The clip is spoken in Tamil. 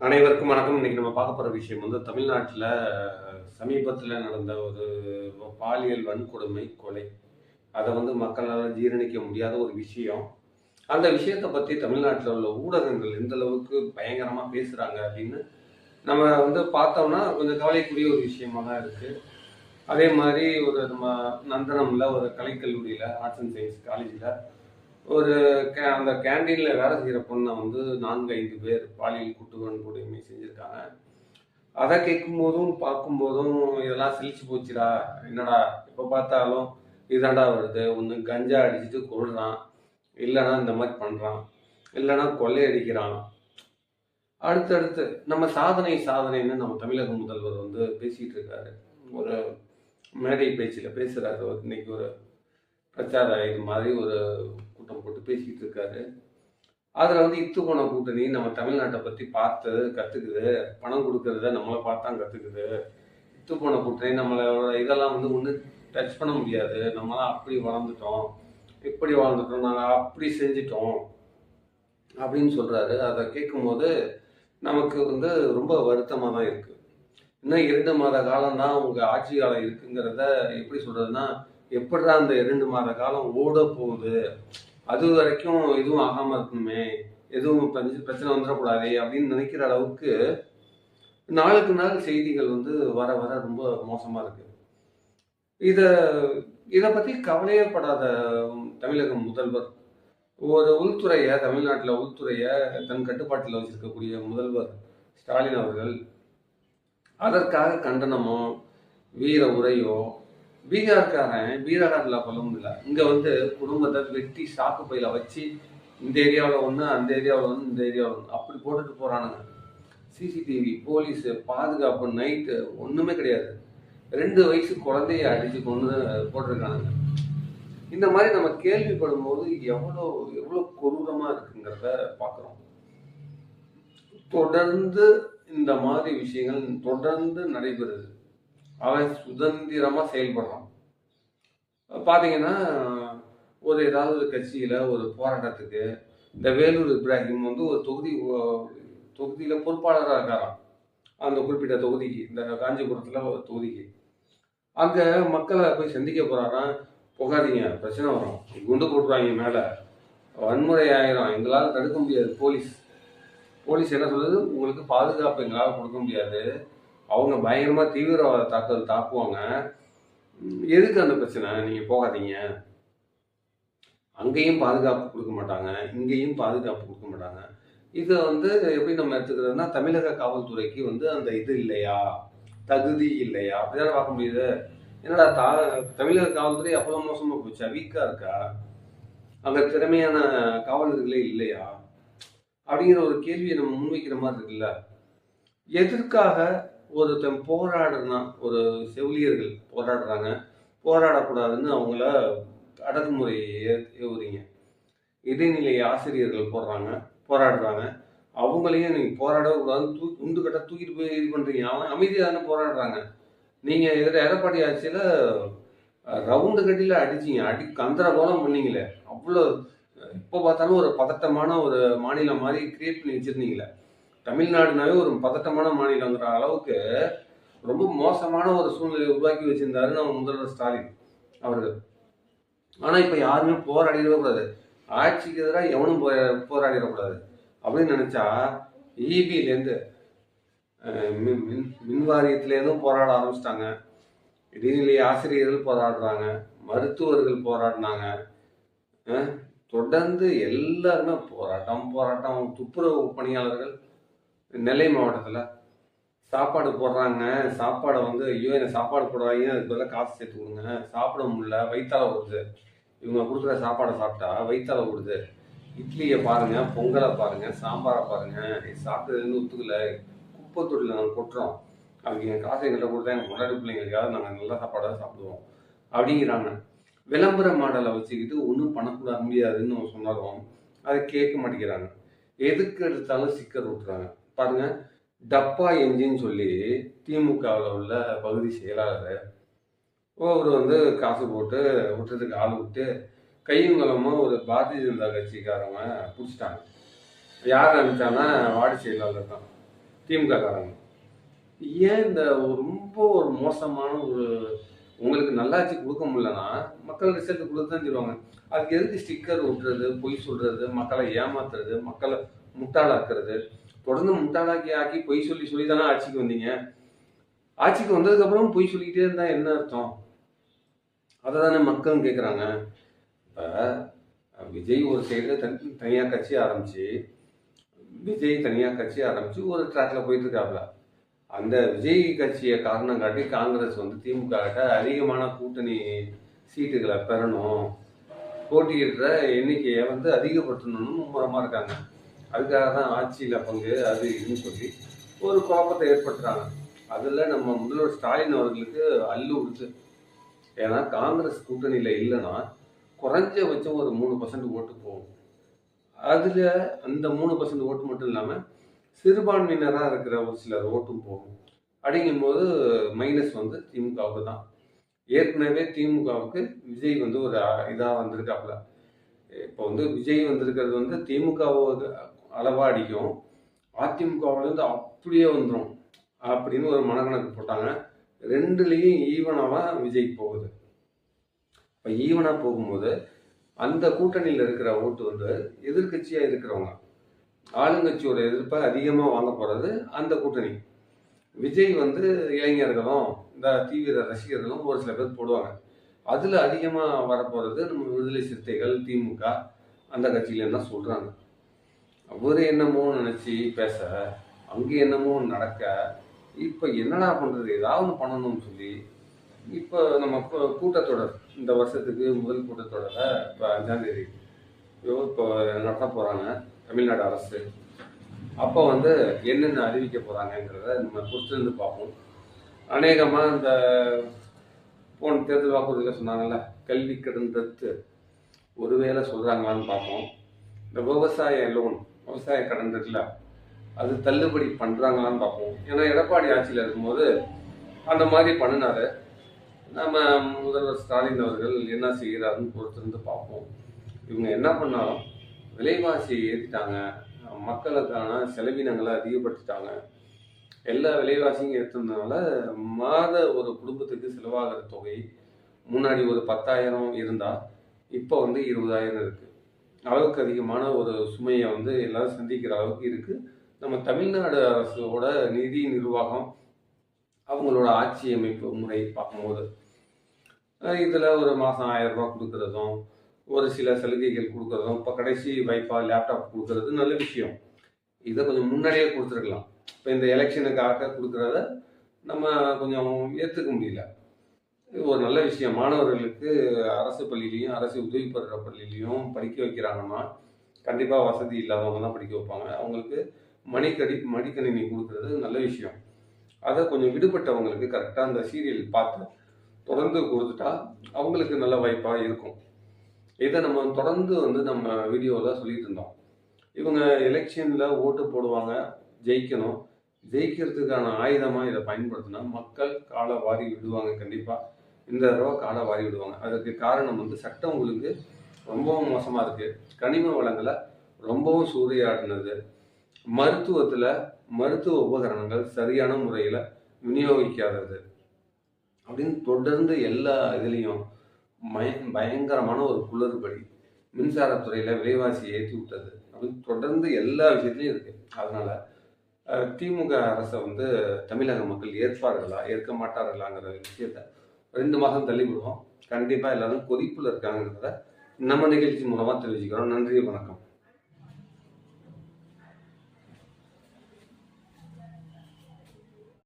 அனைவருக்கும் வணக்கம். இன்னைக்கு நம்ம பார்க்க போகிற விஷயம் வந்து தமிழ்நாட்டில் சமீபத்தில் நடந்த ஒரு பாலியல் வன்கொடுமை கொலை. அதை வந்து மக்களால் ஜீரணிக்க முடியாத ஒரு விஷயம். அந்த விஷயத்தை பற்றி தமிழ்நாட்டில் உள்ள ஊடகங்கள் எந்த அளவுக்கு பயங்கரமாக பேசுகிறாங்க அப்படின்னு நம்ம வந்து பார்த்தோம்னா கொஞ்சம் கவலைக்குரிய ஒரு விஷயமா தான் இருக்குது அதே மாதிரி ஒரு நம்ம நந்தனமில் ஒரு கலைக்கல்லூரியில் ஆர்ட்ஸ் அண்ட் சயின்ஸ் காலேஜில் ஒரு கே அந்த கேண்டீனில் வேலை செய்கிற பொண்ணை வந்து நான்கு ஐந்து பேர் பாலியல் குற்ற வன்கொடுமை செஞ்சுருக்காங்க. அதை கேட்கும்போதும் பார்க்கும்போதும் இதெல்லாம் சிலிச்சு போச்சுடா. என்னடா எப்போ பார்த்தாலும் இதாண்டா வருது. ஒன்று கஞ்சா அடிச்சுட்டு கொள்றான் இல்லைன்னா இந்த மாதிரி பண்ணுறான் இல்லைன்னா கொள்ளையடிக்கிறான் அடுத்தடுத்து நம்ம சாதனை சாதனைன்னு நம்ம தமிழக முதல்வர் வந்து பேசிகிட்டு இருக்காரு. ஒரு மேடை பேச்சில் பேசுகிறாரு இன்னைக்கு ஒரு பிரச்சார இது மாதிரி ஒரு கூட்டம் போட்டு பேசிக்கிட்டு இருக்காரு. அதில் வந்து இத்து போன கூட்டணி நம்ம தமிழ்நாட்டை பற்றி பார்த்து கற்றுக்குது பணம் கொடுக்கறத நம்மளை பார்த்தா கற்றுக்குது இத்து போன கூட்டணி நம்மளோட இதெல்லாம் வந்து ஒன்று டச் பண்ண முடியாது. நம்மளாம் அப்படி வளர்ந்துட்டோம். இப்படி வாழ்ந்துட்டோம். நாங்கள் அப்படி செஞ்சிட்டோம். அப்படின்னு சொல்கிறாரு அதை கேட்கும்போது நமக்கு வந்து ரொம்ப வருத்தமாக தான் இருக்குது இன்னும் இரண்டு மாத காலம்தான் உங்கள் ஆட்சி காலம் இருக்குங்கிறத எப்படி சொல்கிறதுனா எப்படா அந்த இரண்டு மாத காலம் ஓட போகுது? அது வரைக்கும் எதுவும் ஆகாமல் இருக்கணுமே எதுவும் பிரச்சனை வந்துடக்கூடாது அப்படின்னு நினைக்கிற அளவுக்கு நாளுக்கு நாள் செய்திகள் வந்து வர வர ரொம்ப மோசமாக இருக்கு. இதை இதை பற்றி கவலையே படாத தமிழக முதல்வர். ஒரு உள்துறையை தமிழ்நாட்டில் உள்துறையை தன் கட்டுப்பாட்டில் வச்சிருக்கக்கூடிய முதல்வர் ஸ்டாலின் அவர்கள் அதற்காக கண்டனமோ வீர உரையோ பீகார்காரன் பீகாரில் கொல்லும் இல்லை. இங்கே வந்து குடும்பத்தை வெட்டி சாக்கு பையில வச்சு இந்த ஏரியாவில் ஒன்று அந்த ஏரியாவில் ஒன்று இந்த ஏரியாவில் ஒன்று அப்படி போட்டுட்டு போகிறானுங்க சிசிடிவி போலீஸு பாதுகாப்பு நைட்டு ஒன்றுமே கிடையாது. ரெண்டு வயசு குழந்தைய அடித்து கொண்டு போட்டிருக்கானுங்க. இந்த மாதிரி நம்ம கேள்விப்படும் போது எவ்வளோ எவ்வளோ கொடூரமாக இருக்குங்கிறத பார்க்குறோம் தொடர்ந்து இந்த மாதிரி விஷயங்கள் தொடர்ந்து நடைபெறுது. அவன் சுதந்திரமாக செயல்படுறான் பார்த்தீங்கன்னா ஒரு ஏதாவது ஒரு கட்சியில் ஒரு போராட்டத்துக்கு இந்த வேலூர் இப்ராஹிம் வந்து ஒரு தொகுதி தொகுதியில் பொறுப்பாளராக இருக்காராம். அந்த குறிப்பிட்ட தொகுதிக்கு இந்த காஞ்சிபுரத்தில் ஒரு தொகுதிக்கு. அங்கே மக்களை போய் சந்திக்க போகிறாராம் புகாதீங்க பிரச்சனை வரும். குண்டு போட்டுருவாங்க மேலே. வன்முறை ஆயிரும். எங்களால் தடுக்க முடியாது போலீஸ். போலீஸ் என்ன சொல்லுது? உங்களுக்கு பாதுகாப்பு எங்களால் கொடுக்க முடியாது. அவங்க பயங்கரமாக தீவிரவாத தாக்குதல் தாக்குவாங்க. எதுக்கு அந்த பிரச்சனை? நீங்கள் போகாதீங்க. அங்கேயும் பாதுகாப்பு கொடுக்க மாட்டாங்க. இங்கேயும் பாதுகாப்பு கொடுக்க மாட்டாங்க. இதை வந்து எப்படி நம்ம எடுத்துக்கிறதுனா தமிழக காவல்துறைக்கு வந்து அந்த இது இல்லையா? தகுதி இல்லையா? அப்படிதானே பார்க்க முடியுது. என்னடா தா தமிழக காவல்துறை அவ்வளோ மோசமாக போச்சா? வீக்காக இருக்கா? அங்கே திறமையான காவலர்களே இல்லையா? அப்படிங்கிற ஒரு கேள்வியை நம்ம முன்வைக்கிற மாதிரி இருக்குல்ல. எதற்காக ஒருத்தன் போராடுனா ஒரு செவிலியர்கள் போராடுறாங்க. போராடக்கூடாதுன்னு அவங்கள அடக்குமுறை ஏ- ஏவுறீங்க. இடைநிலை ஆசிரியர்கள் போடுறாங்க போராடுறாங்க. அவங்களையும் நீங்கள் போராடவே கூடாதுன்னு தூக்கி உண்டு கட்ட தூக்கிட்டு போய் இது பண்ணுறீங்க அவன் அமைதியாக தானே போராடுறாங்க. நீங்கள் எதிர எடப்பாடி ஆட்சியில் ரவுண்டு கட்டியில் அடிச்சீங்க. அடி கந்தர கோலம் பண்ணீங்களே. அவ்வளோ இப்போ பார்த்தாலும் ஒரு பதட்டமான ஒரு மாநிலம் மாதிரி கிரியேட் பண்ணி வச்சுருந்தீங்களே. தமிழ்நாடுனாவே ஒரு பதட்டமான மாநிலங்கிற அளவுக்கு ரொம்ப மோசமான ஒரு சூழ்நிலையை உருவாக்கி வச்சிருந்தாரு நம்ம முதல்வர் ஸ்டாலின் அவர்கள். ஆனால் இப்போ யாருமே போராடிடவே கூடாது. ஆட்சிக்கு எதிராக எவனும் போ போராடிடக்கூடாது. அப்படின்னு நினச்சா இபிலேருந்து மின் மின் மின்வாரியத்துலேருந்தும் போராட ஆரம்பிச்சிட்டாங்க. இடைநிலை ஆசிரியர்கள் போராடுறாங்க. மருத்துவர்கள் போராடினாங்க. தொடர்ந்து எல்லாருமே போராட்டம் போராட்டம். துப்புரவு பணியாளர்கள் நெல்லை மாவட்டத்தில் சாப்பாடு போடுறாங்க. சாப்பாடை வந்து ஐயோ என்ன சாப்பாடு போடுறாங்க. அதுக்கு பதிலாக காசு சேர்த்து கொடுங்க. சாப்பிட முடியல. வயிற்றால ஓடுது இவங்க கொடுக்குற சாப்பாடை சாப்பிட்டா வயிற்றால ஓடுது இட்லியை பாருங்கள் பொங்கலை பாருங்கள் சாம்பாரை பாருங்கள் சாப்பிட்டதுன்னு சாப்பிட்டதுலேருந்து ஒத்துக்கல. குப்பை நாங்கள் கொட்டுறோம். அவங்க எங்கள் காசு எங்கள்கிட்ட கொடுத்தா எங்கள் முன்னாடி பிள்ளைங்களுக்காக நாங்கள் நல்ல சாப்பாடாக சாப்பிடுவோம். அப்படிங்கிறாங்க. விளம்பர மாடலை வச்சுக்கிட்டு ஒன்றும் பண்ணக்கூட முடியாதுன்னு சொன்னாலும் அதை கேட்க மாட்டேங்கிறாங்க. எதுக்கு எடுத்தாலும் சிக்கர் விட்டுறாங்க பாருங்க டப்பா எஞ்சின்னு சொல்லி திமுகவில் உள்ள பகுதி செயலாளர் அவர் வந்து காசு போட்டு விட்டுறதுக்கு ஆள் விட்டு கையும் ஒரு பாரதிய ஜனதா கட்சிக்காரங்க பிடிச்சிட்டாங்க. யார் அனுப்பிச்சானா வார்டு செயலாளர் தான் திமுக காரங்க. ஏன் இந்த ரொம்ப ஒரு மோசமான ஒரு உங்களுக்கு நல்லாச்சு கொடுக்க முடியலன்னா மக்கள் ரிசல்ட் கொடுத்து தான் சொல்லுவாங்க அதுக்கு எதுக்கு ஸ்டிக்கர் ஒட்டுறது பொய் சொல்றது மக்களை ஏமாத்துறது மக்களை முட்டாளாக்குறது? தொடர்ந்து முட்டாளாக்கி ஆக்கி பொய் சொல்லி சொல்லி தானே ஆட்சிக்கு வந்தீங்க? ஆட்சிக்கு வந்ததுக்கப்புறம் பொய் சொல்லிக்கிட்டே இருந்தா என்ன அர்த்தம்? அதை தானே மக்களும் கேட்குறாங்க இப்போ விஜய் ஒரு சைடில் தனி தனியாக கட்சி ஆரம்பிச்சு விஜய் தனியாக கட்சி ஆரம்பிச்சு ஒரு ட்ராக்ல போயிட்டுருக்காப்புல அந்த விஜய் கட்சியை காரணம் காட்டி காங்கிரஸ் வந்து திமுக கிட்ட அதிகமான கூட்டணி சீட்டுகளை பெறணும். போட்டியிடுற எண்ணிக்கையை வந்து அதிகப்படுத்தணும்னு மும்முரமாக இருக்காங்க. அதுக்காக தான் ஆட்சியில் பங்கு அது இதுன்னு சொல்லி ஒரு கோபத்தை ஏற்படுத்துறாங்க. அதில் நம்ம முதல்வர் ஸ்டாலின் அவர்களுக்கு அல்லு கொடுத்து ஏன்னா காங்கிரஸ் கூட்டணியில் இல்லைன்னா குறைஞ்சபட்சம் ஒரு மூணு பர்சன்ட் ஓட்டு போகும். அதில் அந்த மூணு பர்சன்ட் ஓட்டு மட்டும் இல்லாமல் சிறுபான்மையினராக இருக்கிற ஒரு சிலர் ஓட்டும் போகும். அப்படிங்கும்போது மைனஸ் வந்து திமுகவுக்கு தான். ஏற்கனவே திமுகவுக்கு விஜய் வந்து ஒரு இதாக வந்திருக்காப்புல. இப்போ வந்து விஜய் வந்திருக்கிறது வந்து திமுக அளவாக அடிக்கும் அதிமுகவிலேருந்து அப்படியே வந்துடும் அப்படின்னு ஒரு மனக்கணக்கு போட்டாங்க. ரெண்டுலேயும் ஈவனாக விஜய் போகுது. இப்போ ஈவனாக போகும்போது அந்த கூட்டணியில் இருக்கிற ஓட்டு வந்து எதிர்கட்சியாக இருக்கிறவங்க ஆளுங்கட்சியோட எதிர்ப்பை அதிகமாக வாங்க போகிறது அந்த கூட்டணி. விஜய் வந்து இளைஞர்களும் இந்த தீவிர ரசிகர்களும் ஒரு சில பேர் போடுவாங்க. அதில் அதிகமாக வரப்போகிறது நம்ம விடுதலை சிறுத்தைகள் திமுக அந்த கட்சியிலேருந்து தான் சொல்கிறாங்க அவர் என்னமோ நினச்சி பேச அங்கே என்னமோ நடக்க இப்போ என்னடா பண்ணுறது ஏதாவது ஒன்று பண்ணணும்னு சொல்லி இப்போ நம்ம கூட்டத்தொடர் இந்த வருஷத்துக்கு முதல் கூட்டத்தொடரை இப்போ அஞ்சாந்தேதி இப்போ நடத்த போகிறாங்க தமிழ்நாடு அரசு. அப்போ வந்து என்னென்ன அறிவிக்க போகிறாங்கங்கிறத நம்ம பொறுத்திருந்து பார்ப்போம். அநேகமாக இந்த போன தேர்தல் வாக்குறுதியில் சொன்னாங்கல்ல கல்வி கடன் ரத்து ஒருவேளை சொல்கிறாங்களான்னு பார்ப்போம். இந்த விவசாய லோன் விவசாய கடன் இருக்குல்ல அது தள்ளுபடி பண்ணுறாங்களான்னு பார்ப்போம். ஏன்னா எடப்பாடி ஆட்சியில் இருக்கும்போது அந்த மாதிரி பண்ணினாரு. நம்ம முதல்வர் ஸ்டாலின் அவர்கள் என்ன செய்கிறாருன்னு பொறுத்திருந்து பார்ப்போம். இவங்க என்ன பண்ணாலும் விலைவாசியை ஏற்றிட்டாங்க மக்களுக்கான செலவினங்களை அதிகப்படுத்திட்டாங்க. எல்லா விலைவாசியும் ஏற்றுனதுனால மாத ஒரு குடும்பத்துக்கு செலவாகிற தொகை முன்னாடி ஒரு பத்தாயிரம் இருந்தால் இப்போ வந்து இருபதாயிரம் இருக்குது அளவுக்கு அதிகமான ஒரு சுமையை வந்து எல்லாரும் சந்திக்கிற அளவுக்கு இருக்குது நம்ம தமிழ்நாடு அரசோட நிதி நிர்வாகம் அவங்களோட ஆட்சி அமைப்பு முறை பார்க்கும்போது இதில் ஒரு மாதம் ஆயிரம் ரூபாய் கொடுக்குறதும் ஒரு சில சலுகைகள் கொடுக்குறதும் இப்போ கடைசி வைஃபா லேப்டாப் கொடுக்குறது நல்ல விஷயம். இதை கொஞ்சம் முன்னாடியே கொடுத்துருக்கலாம். இப்போ இந்த எலெக்ஷனுக்காக கொடுக்குறத நம்ம கொஞ்சம் ஏற்றுக்க முடியல. இது ஒரு நல்ல விஷயம். மாணவர்களுக்கு அரசு பள்ளியிலையும் அரசு உதவி பெறுற பள்ளியிலையும் படிக்க வைக்கிறாங்கன்னா கண்டிப்பாக வசதி இல்லாதவங்க தான் படிக்க வைப்பாங்க. அவங்களுக்கு மணிக்கடி மடிக்கணினி கொடுக்குறது நல்ல விஷயம். அதை கொஞ்சம் விடுபட்டவங்களுக்கு கரெக்டாக அந்த சீரியல் பார்த்து தொடர்ந்து கொடுத்துட்டா அவங்களுக்கு நல்ல வாய்ப்பாக இருக்கும். இதை நம்ம தொடர்ந்து வந்து நம்ம வீடியோவில் சொல்லிட்டு இருந்தோம். இவங்க எலெக்ஷனில் ஓட்டு போடுவாங்க. ஜெயிக்கணும். ஜெயிக்கிறதுக்கான ஆயுதமாக இதை பயன்படுத்தினா மக்கள் காலை வாரி விடுவாங்க கண்டிப்பாக இந்த தடவை காலை வாரி விடுவாங்க. அதுக்கு காரணம் வந்து சட்டம் உங்களுக்கு ரொம்பவும் மோசமாக இருக்குது கனிம வளங்களை ரொம்பவும் சூறையாடினது. மருத்துவத்தில் மருத்துவ உபகரணங்கள் சரியான முறையில் விநியோகிக்காதது. அப்படின்னு தொடர்ந்து எல்லா இதுலேயும் மய பயங்கரமான ஒரு குளறுபடி மின்சாரத்துறையில் விலைவாசி ஏற்றி விட்டது. அப்படின்னு தொடர்ந்து எல்லா விஷயத்துலையும் இருக்குது அதனால் திமுக அரசை வந்து தமிழக மக்கள் ஏற்பார்களா ஏற்க மாட்டார்களாங்கிற விஷயத்த ரெண்டு மாதம் தள்ளி விடுவோம் கண்டிப்பாக எல்லாரும் கொதிப்பில் இருக்காங்கிறத நம்ம நிகழ்ச்சி மூலமாக தெரிவிச்சுக்கிறோம் நன்றி வணக்கம்.